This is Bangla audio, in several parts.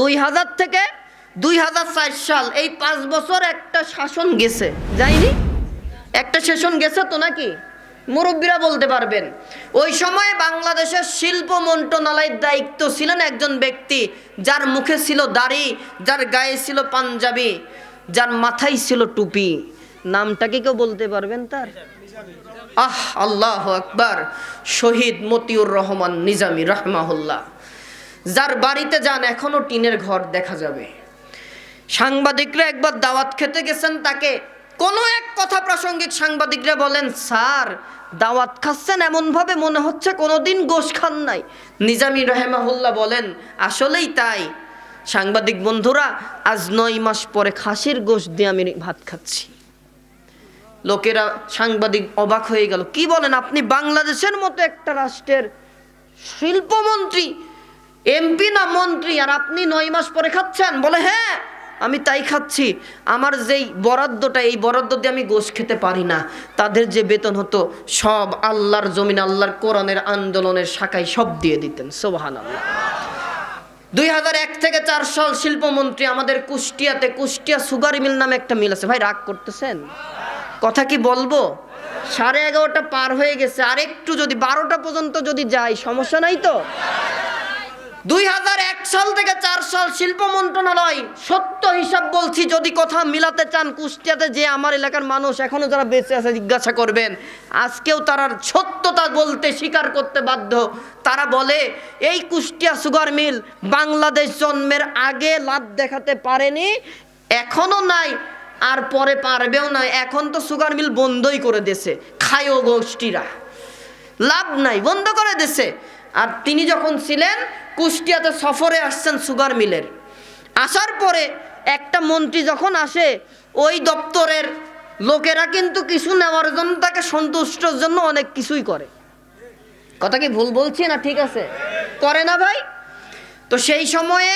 দুই হাজার থেকে দুই হাজার চার সাল, এই পাঁচ বছর একটা শাসন গেছে। যাইনি একটা শাসন গেছে তো নাকি? মুরব্বীরা বলতে পারবেন। ওই সময় বাংলাদেশের শিল্প মন্ত্রণালয়ের দায়িত্ব ছিলেন একজন ব্যক্তি, যার মুখে ছিল দাড়ি, যার গায়ে ছিল পাঞ্জাবি, যার মাথায় ছিল টুপি। নামটাকে কেউ বলতে পারবেন তার? আহ, আল্লাহ আকবার। শহীদ মতিউর রহমান নিজামী, রহমাহুল্লাহ। যার বাড়িতে যান, এখনও টিনের ঘর দেখা যাবে। সাংবাদিকরা একবার দাওয়াত খেতে গেছেন তাকে। কোনো এক কথা প্রাসঙ্গিক সাংবাদিকরা বলেন, স্যার, দাওয়াত খাচ্ছেন এমনভাবে মনে হচ্ছে কোনোদিন গোশ খান নাই। নিজামী রহেমাহুল্লাহ বলেন, আসলেই তাই। সাংবাদিক বন্ধুরা, আজ নয় মাস পরে খাসির গোশ দিয়ে আমি ভাত খাচ্ছি। লোকেরা সাংবাদিক অবাক হয়ে গেল। কি বলেন, আপনি বাংলাদেশের মতো একটা রাষ্ট্রের শিল্পমন্ত্রী এমপি না মন্ত্রী, আর আপনি নয় মাস পরে খাচ্ছেন? বলে হ্যাঁ আমি তাই খাচ্ছি। আমার যেই বরাদ্দটা, এই বরাদ্দ দিয়ে আমি গোশ খেতে পারি না। তাদের যে বেতন হতো, সব আল্লাহর জমিন, আল্লাহর কোরআনের আন্দোলনের শাখায় সব দিয়ে দিতেন। সোবাহান আল্লাহ দুই হাজার এক থেকে চার সাল শিল্পমন্ত্রী, আমাদের কুষ্টিয়াতে, কুষ্টিয়া সুগার মিল নামে একটা মিল আছে। ভাই, রাগ করতেছেন? কথা কি বলব? সাড়ে এগারোটা পার হয়ে গেছে। আর একটু যদি বারোটা পর্যন্ত যদি যাই, সমস্যা নাই তো? দুই হাজার এক সাল থেকে চার সাল শিল্প মন্ত্রণালয় সত্য হিসাব বলছি, যদি কথা মিলাতে চান কুষ্টিয়াতে যে আমার এলাকার মানুষ এখনও যারা বেঁচে আছে জিজ্ঞাসা করবেন। আজকেও তারা সত্যতা বলতে স্বীকার করতে বাধ্য। তারা বলে, এই কুষ্টিয়া সুগার মিল বাংলাদেশ জন্মের আগে লাভ দেখাতে পারেনি, এখনও নাই, আর পরে পারবেও না। এখন তো সুগার মিল বন্ধই করে দিয়েছে, খায়ও গোষ্ঠীরা। লাভ নাই, বন্ধ করে দিছে আর তিনি যখন ছিলেন, কুষ্টিয়াতে সফরে আসছেন সুগার মিলের। আসার পরে একটা মন্ত্রী যখন আসে, ওই দপ্তরের লোকেরা কিন্তু কিছু নেওয়ার জন্য তাকে সন্তুষ্টর জন্য অনেক কিছুই করে। কথা কি ভুল বলছি না ঠিক আছে? করে না ভাই? তো সেই সময়ে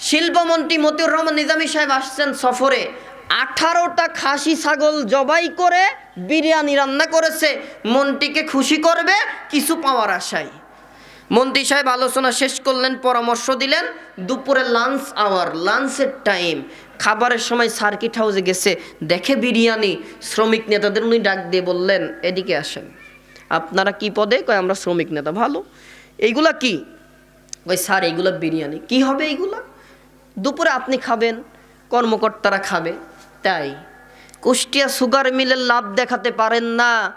শিল্পমন্ত্রী মতিউর রহমান নিজামী সাহেব আসছেন সফরে। আঠারোটা খাসি ছাগল জবাই করে বিরিয়ানি রান্না করেছে। মন্ত্রীকে খুশি করবে, কিছু পাওয়ার আশায়। মন্ত্রী সাহেব আলোচনা শেষ করলেন, পরামর্শ দিলেন, দুপুরে লাঞ্চ আওয়ার লাঞ্চের টাইম খাবারের সময় সার্কিট হাউসে গেছে, দেখে বিরিয়ানি। শ্রমিক নেতাদের উনি ডাক দিয়ে বললেন, এদিকে আসেন। আপনারা কি পদে? কয়, আমরা শ্রমিক নেতা, ভালো। এইগুলা কি? ওই স্যার, এইগুলো বিরিয়ানি। কি হবে এইগুলা? দুপুরে আপনি খাবেন, কর্মকর্তারা খাবে। তাই? কুষ্টিয়া সুগার মিলের লাভ দেখাতে পারেন না।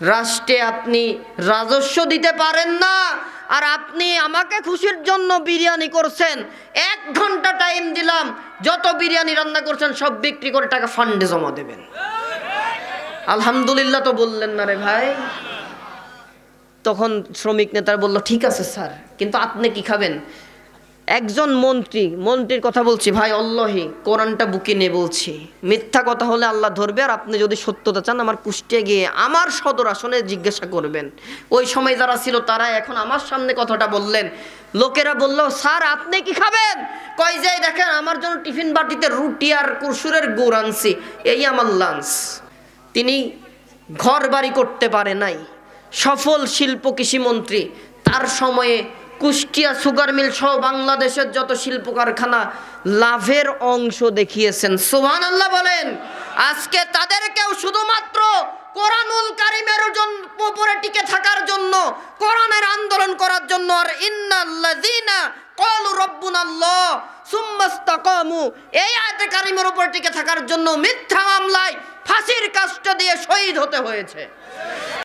রাষ্ট্রে আপনি রাজস্ব দিতে পারেন না। আর আপনি আমাকে খুশির জন্য বিরিয়ানি করছেন। এক ঘণ্টা টাইম দিলাম, যত বিরিয়ানি রান্না করছেন, সব বিক্রি করে টাকা ফান্ডে জমা দেবেন। আলহামদুলিল্লাহ তো বললেন না রে ভাই। তখন শ্রমিক নেতারা বলল, ঠিক আছে, স্যার, কিন্তু আপনি কি খাবেন? একজন মন্ত্রী, মন্ত্রীর কথা বলছি, ভাই অল্লাহি কোরআনটা বুকে নিয়ে বলছি। মিথ্যা কথা হলে আল্লাহ ধরবে, আর আপনি যদি সত্যতা চান, আমার কুষ্টিয়ে গিয়ে আমার সদর আসনে জিজ্ঞাসা করবেন। ওই সময় যারা ছিল, তারা এখন আমার সামনে কথাটা বললেন। লোকেরা বলল, স্যার, আপনি কি খাবেন? কয় যে দেখেন, আমার জন্য টিফিন বাটিতে রুটি আর কুসুরের গুড় আনছি। এই আমার লাঞ্চ। তিনি ঘর বাড়ি করতে পারে নাই। সফল শিল্প কৃষিমন্ত্রী তার সময়ে কুষ্টিয়া সুগার মিল সহ বাংলাদেশের যত শিল্প কারখানা লাভের অংশ দেখিয়েছেন। সোহান আল্লাহ বলেন, আজকে তাদেরকেও শুধুমাত্র কোরআনুল কারিমের উপরে টিকে থাকার জন্য, কোরআনের আন্দোলন করার জন্য, আর ইন্নাল্লাযীনা ক্বালু রাব্বুনাল্লাহ সুম্মাস্তাকামু এই আয়াতে কারিমের উপর টিকে থাকার জন্য মিথ্যা মামলায় ফাঁসির কাজটা দিয়ে শহীদ হতে হয়েছে।